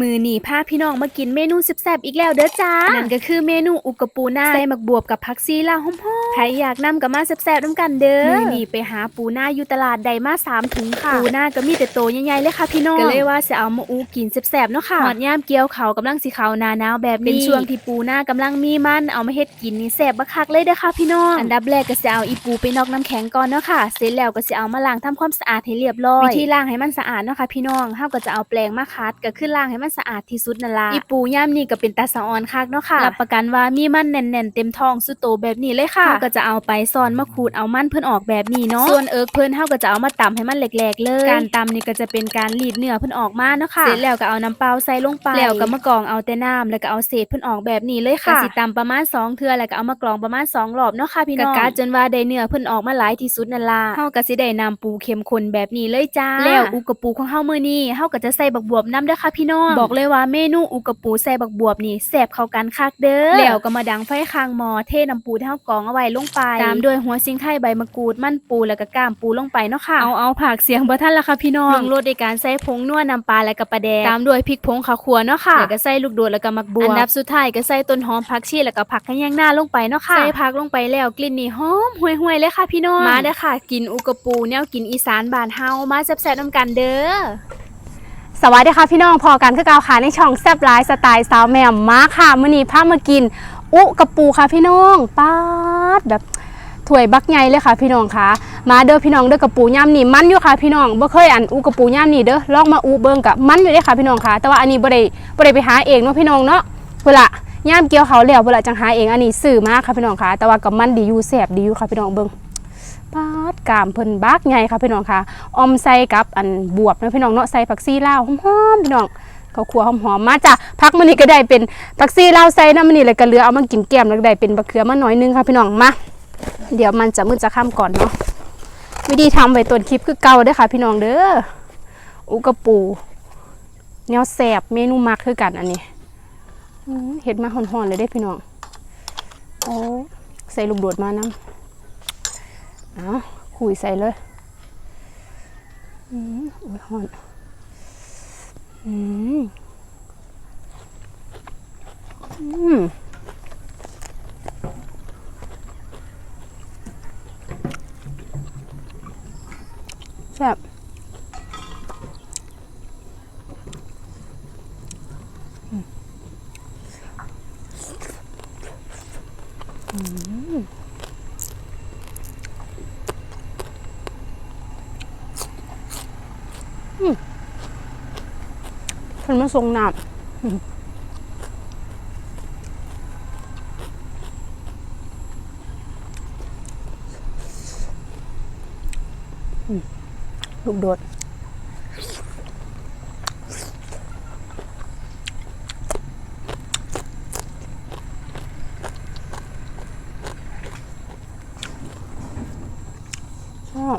มือหนีพาพี่น้องมากินเมนูแซ่บๆอีกแล้วเด้อจ้า นั่นก็คือเมนูอุกกาปูนาใส่หมักบวบกับผักซีลาวหอมๆใครอยากนำก็มาแซ่บๆน้ำกันเด้อ มือหนีไปหาปูนาอยู่ตลาดใดมาสามถุงค่ะ ปูนาก็มีแต่โตใหญ่ๆเลยค่ะพี่น้อง ก็เลยว่าจะเอามาอูกินแซ่บๆเนาะค่ะหอดย่ามเกี่ยวเขาวกำลังสิเขาหนาหนาวแบบนี้ เป็นช่วงที่ปูนากำลังมีมันเอามาเฮ็ดกินนี่แซ่บบักคักเลยเด้อค่ะพี่น้อง อันดับแรกก็จะเอาอีปูไปนอกน้ำแข็งก่อนเนาะค่ะ เสร็จแล้วก็จะเอามาล้างทำความสะอาดให้เรียบร้อย วิธีล้างให้มันสะอาดเนาะค่ะพี่น้องเฮาก็จะเอาแปรงมาคัดก็คือล้างให้มันสะอาดที่สุดนั่นล่ะอีปูย่ามนี่ก็เป็นตาสะออนคักเนาะค่ะรับประกันว่ามีมันแน่นๆเต็มท้องสุดโตแบบนี้เลยค่ะเฮาก็จะเอาไปซ่อนมาขูดเอามันเพิ่นออกแบบนี้เนาะส่วนเอิกเพิ่นเฮาก็จะเอามาตำให้มันแหลกๆ เลย การตำนี่ก็จะเป็นการรีดเนื้อเพิ่นออกมาเนาะค่ะเสร็จแล้วก็เอาน้ำเปล่าใส่ลงไปแล้วก็มากรองเอาแต่น้ำแล้วก็เอาเศษเพิ่นออกแบบนี้เลยค่ะก็สิตำประมาณสองเทื่อแล้วก็เอามากรองประมาณสองรอบเนาะค่ะพี่น้องกะจนว่าได้เนื้อเพิ่นออกมาหลายที่สุดนั่นล่ะเฮาก็สิได้น้ำปูเข้มข้นแบบนี้เลยจ้าแล้วอุกกาปูของเฮามื้อนี้เฮาก็จะใส่บักบวบน้ำเด้อค่ะพี่น้องบอกเลยว่าเมนูอุกกาปูใส่บักบวบนี่แซ่บเข้ากันคักเด้อแล้วก็มาดังไฟข้างหม้อเทน้ำปูที่เฮากรองเอาไว้ลงไป ตามด้วยหัวซิงไข่ใบมะกรูดมันปูแล้วก็ก้ามปูลงไปเนาะค่ะ เอาเอาผักเสียงบ่ทันละค่ะพี่น้องปรุงรสในการใส่ผงนัวน้ำปลาและก็ปลาแดงตามด้วยพริกผงข้าวคั่วเนาะค่ะแล้วก็ใส่ลูกโดดแล้วก็มักบัวอันดับสุดท้ายก็ใส่ต้นหอมผักชีแล้วก็ผักขะแยงหน้าลงไปเนาะค่ะใส่ผักลงไปแล้วกลิ่นนี่หอมห่วยๆเลยค่ะพี่น้องมาเด้อค่ะ กินอุกกาปูแนวกินอีสานบ้านเฮามาแซ่บๆนํกันเด้อ สวัสดีค่ะพี่น้องพอกันคือเกาค่ะในช่องแซบไลฟ์สไตล์สาวแมวมาค่ะมื้อนี้พามากิน อุกระปูค่ะพี่น้องป๊าดแบบถ้วยบักใหญ่เลยค่ะพี่น้องค่ะมาเด้อพี่น้องเด้อกระปูย่ำนี่มันอยู่ค่ะพี่น้องบ่เคยอันอุกระปูย่ำนี่เด้อลองมาอุเบิ่งกับมันอยู่เด้ค่ะพี่น้องค่ะ แต่ว่าอันนี้บ่ได้บ่ได้ไปหาเองเนาะพี่น้องเนาะเวลาย่ำเกี่ยวเขาแล้วเวลาจังหาเองอันนี้ซื้อมาค่ะพี่น้องค่ะ แต่ว่ากับมันดีอยู่แซ่บดีอยู่ค่ะพี่น้องเบิ่ง ปาดกามเพิ่นบักใหญ่ค่ะพี่น้องค่ะออมใส่กับอันบวบนะพี่น้องเนาะใส่ผักซีลาวหอมๆพี่น้องข้าวคั่วหอมๆมาจ้ะพักมื้อนี้ก็ได้เป็นผักซีลาวใส่น้ำมื้อนี้เลยก็เหลือเอามากินแก้มแล้วก็ได้เป็นบะเขือมาหน่อยนึงค่ะพี่น้องมาเดี๋ยวมันจะมืดจะค่ำก่อนเนาะวิธีทำไว้ต้นคลิปคือเก่าเด้อค่ะ พี่น้องเด้ออุกระปูแนวแสบเมนูมักคือกันอันนี้เห็ดมาห่อนๆเลยเด้พี่น้องโอ้ใส่ลูกโดดมาน้ำ เอาคุยใส่เลยอืมอ้ยหอนอืมอืมแซ่บอืมอืม เพิ่นมาส่งน้ำลูกโดดชอบ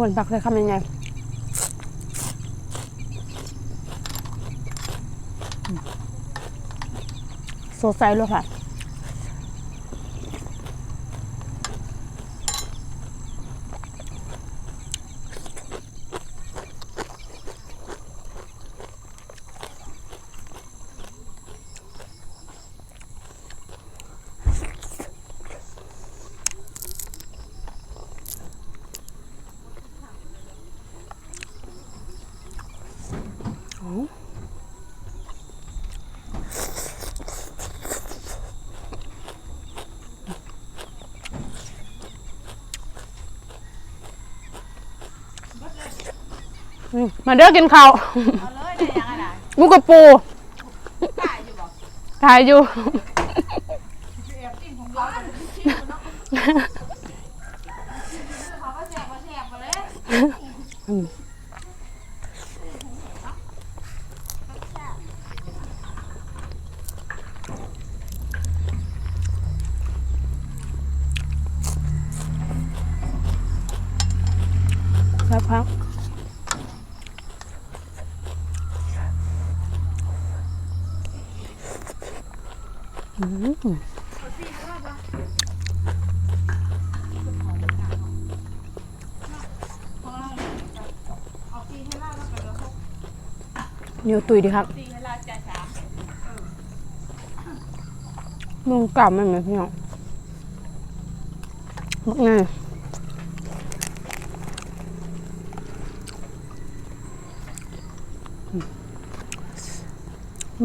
หวนปักเลยคำยังไงสดใสเลยค่ะ อื มมาเด้อกินข้าวมุกกระปูถ่ายอยู่ครับครับอ อืมเห นียวตุยดีครับมึงกลับมันไหมพี่น้องบักแน่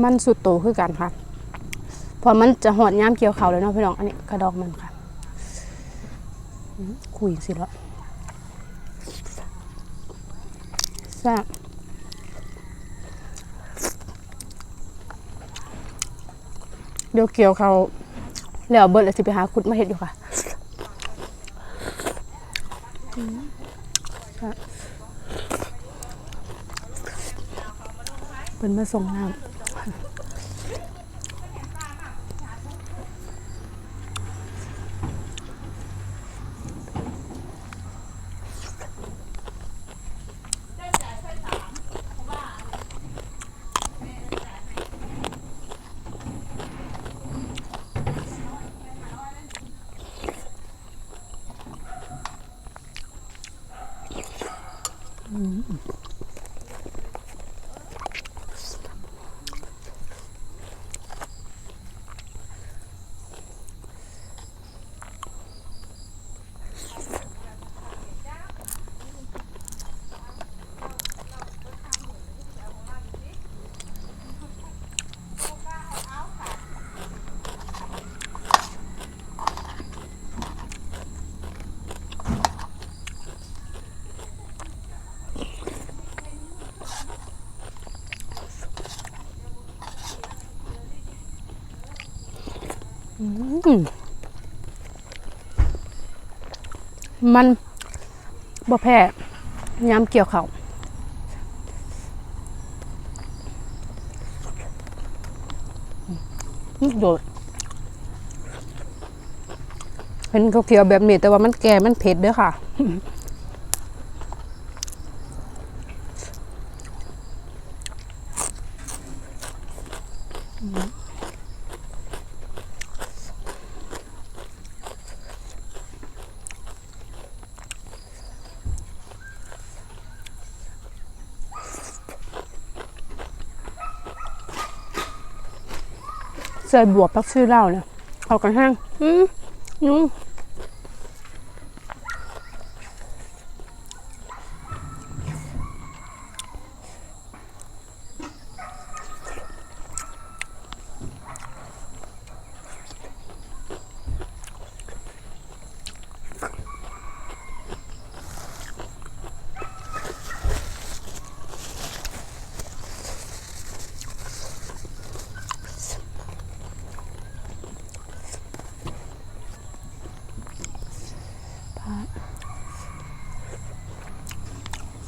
มันสุดโตคือกันค่ะ พอมันจะหอดย่ามเกี่ยวเขาเลยเนาะพี่น้องอันนี้กระดอกมันค่ะคุยสิละแซ่บเดี๋ยวเกี่ยวเขาแล้วเบิร์ดแล้วสิไปหาคุดมาเห็ดอยู่ค่ะอืมแซ่บเป็นมาส่งน้ำ อื มันบ่แพ้ยำเกี่ยวเขาโดดเห็นเขาเขียวแบบนี้แต่ว่ามันแก่มันเผ็ดเด้อค่ะ ใส่บวบปักชื่อเหล้าเนี่ยเอากันแห้งอืมนุ่ม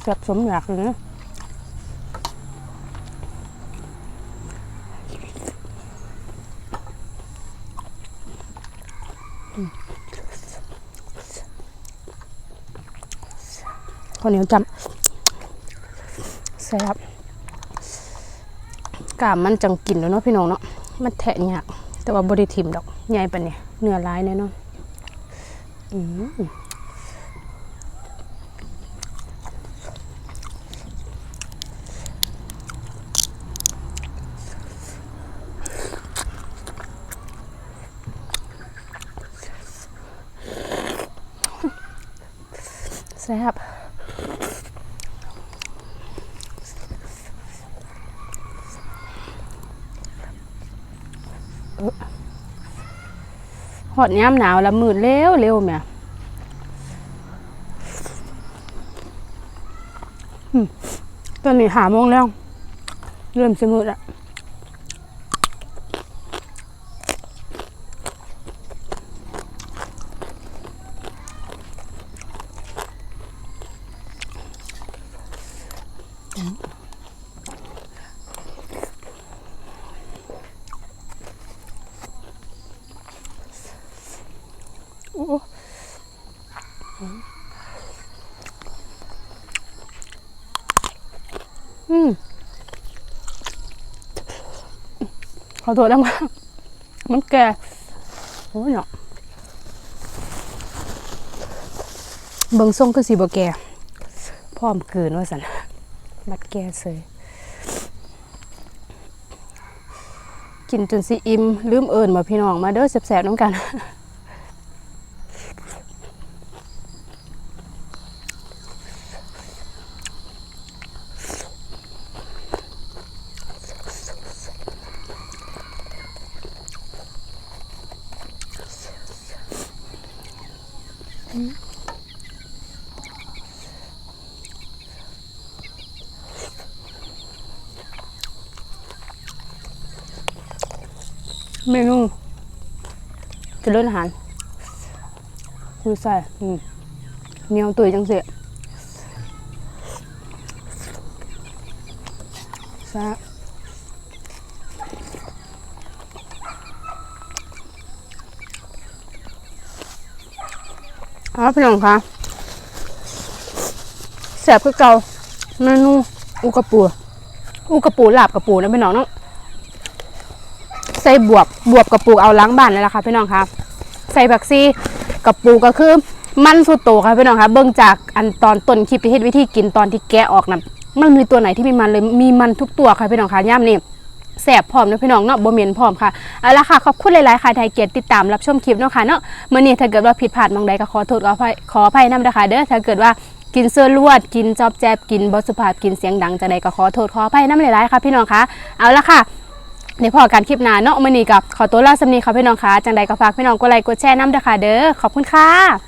แซ่บสมอยากเลยนะอืมข้าวเหนียวจำแซ่บกามมันจังกินแล้วเนาะพี่น้องเนาะมันแทะยากแต่ว่าบริทิมดอกใหญ่ปะเนี่ยเนื้อร้ายแน่นอนอืม แซ่บหอดย้ำหนาวแล้วมืดเร็วเร็วแม่ตอนนี้หาโมงแล้ว เริ่มจะมืดละ โอ้อืมขอโทษแล้วมามันแก่โอ้ยเนาะเบิ่งทรงคือสีบ่แก่พร้อมเกินว่าสัน บัดแก่เสยกินจนสิอิ่มลืมเอิญมาพี่น้องมาเด้อแสบๆน้ำกัน เมนูจะเล่นอาหารคือใส่อืมเนียวตุยจังเสิแซ่บเอาพี่น้องคะแซ่บคือเกาเมนูอุกระปูอุกระปูลาบกระปูนะพี่น้องเนาะ ส่บวบบวบกับปูเอาล้างบ้านเลยล่ะค่ะพี่น้องคะใส่ผักซีกับปูก็คือมันสุดโตค่ะพี่น้องคะเบิ่งจากอันตอนต้นคลิปที่เฮ็ดวิธีกินตอนที่แกะออกนะมันมีตัวไหนที่มีมันเลยมีมันทุกตัวค่ะพี่น้องคะย่ำนี่แสบพร้อมนะพี่น้องเนาะบ่เหม็นพร้อมค่ะเอาละค่ะขอบคุณหลายๆค่ะที่ให้เกียรติติดตามรับชมคลิปเนาะค่ะเนาะมื้อนี้ถ้าเกิดว่าผิดพลาดบางใดก็ขอโทษขออภัยขออภัยนำนะคะเด้อถ้าเกิดว่ากินเสื้อลวดกินจอบแจบกินบ่สุภาพกินเสียงดังจังใดก็ขอโทษขออภัยนำหลายๆค่ะพี่น้องคะเอาละค่ะ ในพอการคลิปหน้าเนาะมื้อนี้กับขอตัวลาสำนีค่ะพี่น้องค่ะจังใดก็ฝากพี่น้องกดไลค์กดแชร์น้ำเด้อค่ะเด้อขอบคุณค่ะ